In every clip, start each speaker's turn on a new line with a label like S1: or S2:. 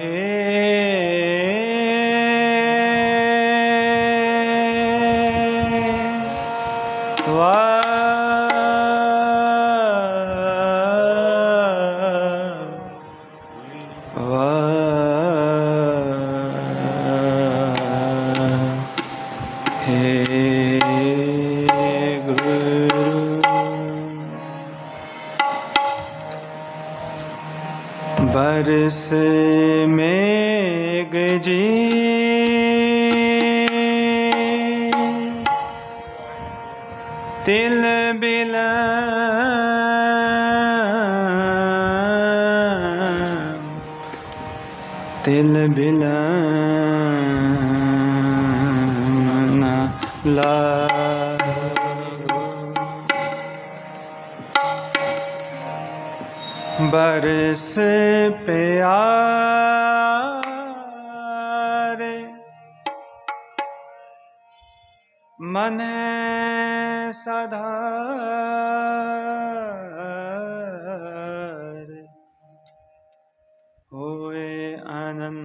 S1: ਹੇ ਬਰਸ ਮੇਘ ਜੀ। ਤਿਲ ਬਿਲ। ਤਿਲ ਬਿਲ। ਮਨਾ ਲਾ ਬਰਸ ਪਿਆਰੇ ਮਨ ਸਧਾਰ ਹੋਏ ਆਨੰਦ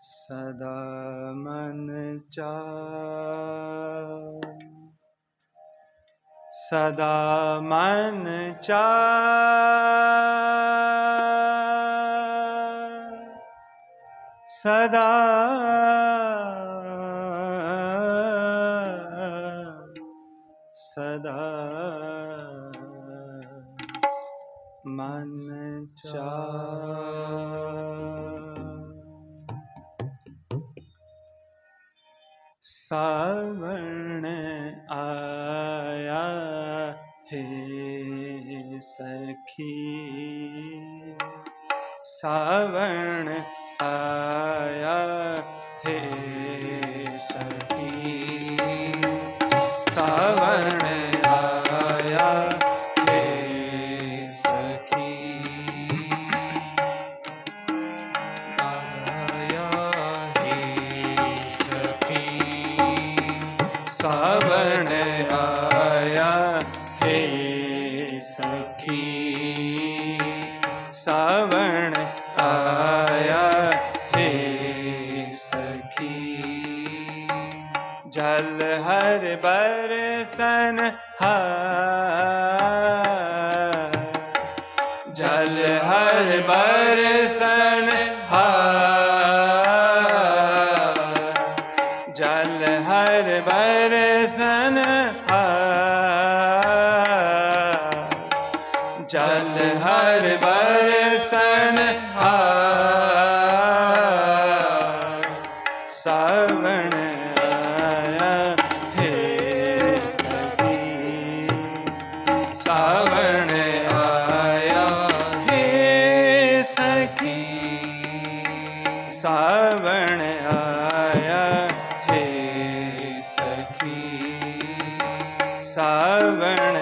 S1: ਸਦਾ ਮਨ ਚਾਰ ਸਦਾ ਮਨ ਚਾਰ ਸਦਾ ਸਦਾ ਮਨ ਚਾਰ ਸਾਵਣ ਆਇਆ ਹੈ ਸਖੀ ਸਾਵਣ ਜਲ ਹਰ ਬਰਸਨ ਹਾਰ ਜਲ ਹਰ ਬਰਸਨ ਹਾਰ ਜਲ ਹਰ ਬਰਸਨ ਹਾਰ ਜਲ ਹਰ ਬਰਸਨ ਸਾਵਣ ਆਇਆ। ਹੈ ਸਖੀ ਸਾਵਣ ਆਇਆ। ਹੈ ਸਖੀ ਸਾਵਣ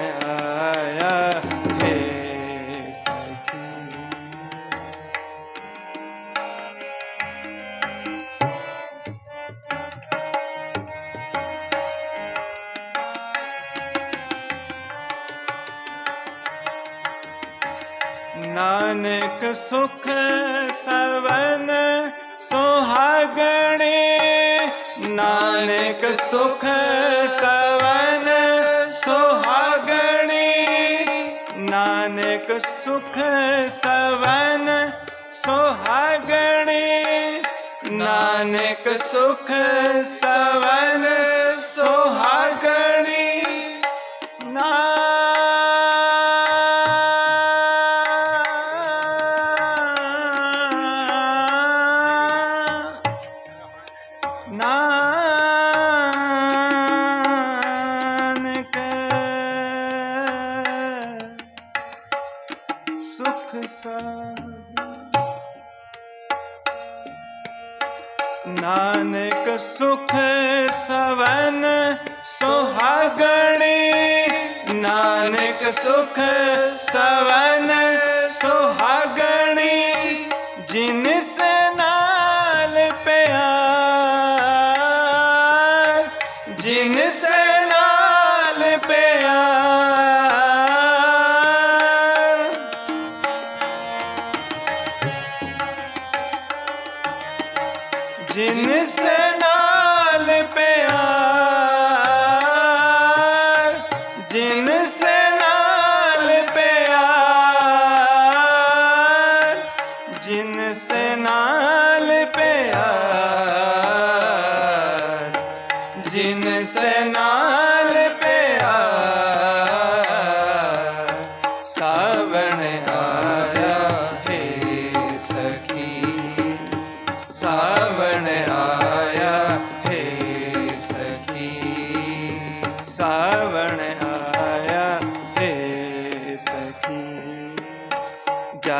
S1: ਨਾਨਕ ਸੁਖ ਸਵਨ ਸੁਹਾਗਣੇ। ਨਾਨਕ ਸੁਖ ਸਵਨ ਸੁਹਾਗਣੇ। ਨਾਨਕ ਸੁਖ ਸਵਨ ਸੁਹਾਗਣੇ। ਨਾਨਕ ਸੁਖ ਸਵਨ ਸੁਹਾਗਣੇ। ਸੁਖ ਸਾਧ ਨਾਨਕ ਸੁਖ ਸਵਨ ਸੁਹਾਗਣੀ ਨਾਨਕ ਸੁਖ ਸਵਨ ਸੁਹਾਗਣੀ ਜਿਨ ਸੇ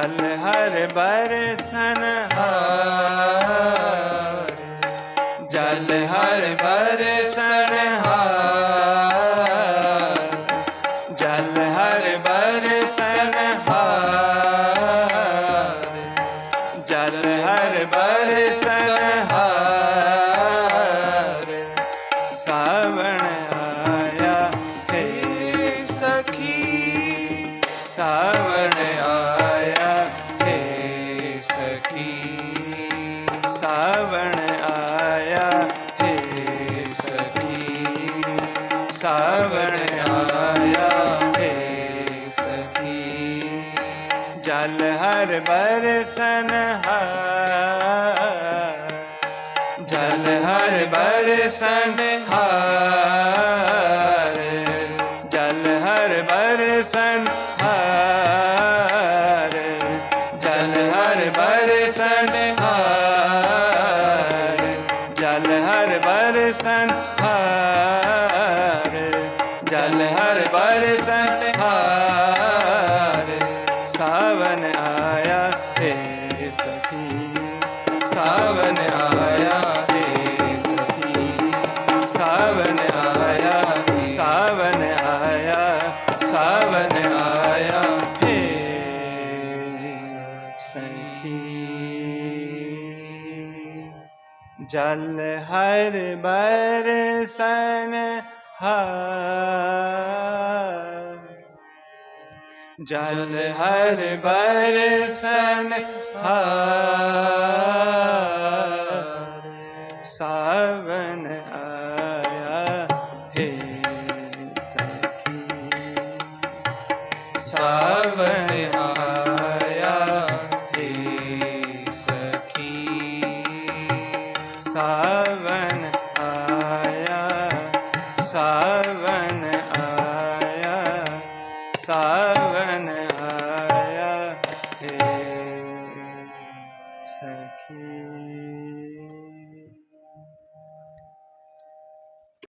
S1: ਜਲ ਹਰ ਬਰਸਨ ਹਾਰ। ਜਲ ਹਰ ਬਰਸਨ ਹਾਰ। ਜਲ ਹਰ ਬਰਸਨ ਹਾਰ। ਜਲ ਹਰ ਬਰਸਨ ਹਾਰ ਸਖੀ ਸਾਵਣ ਆਇਆ, ਹੈ ਸਖੀ। ਸਾਵਣ ਆਇਆ, ਹੈ ਸਖੀ। ਜਲ ਹਰ ਬਰਸਨ ਹਾਰ ਜਲ ਹਰ ਬਰਸਨ ਹਾਰ ਜਲ ਹਰ ਬਰਸਨ ਹਾਰ। ਜਲ ਹਰ ਬਰਸਨ ਹਾਰ। ਸਾਵਨ ਆਇਆ ਹੈ ਸਖੀ। ਸਾਵਨ ਆਇਆ ਸਾਵਨ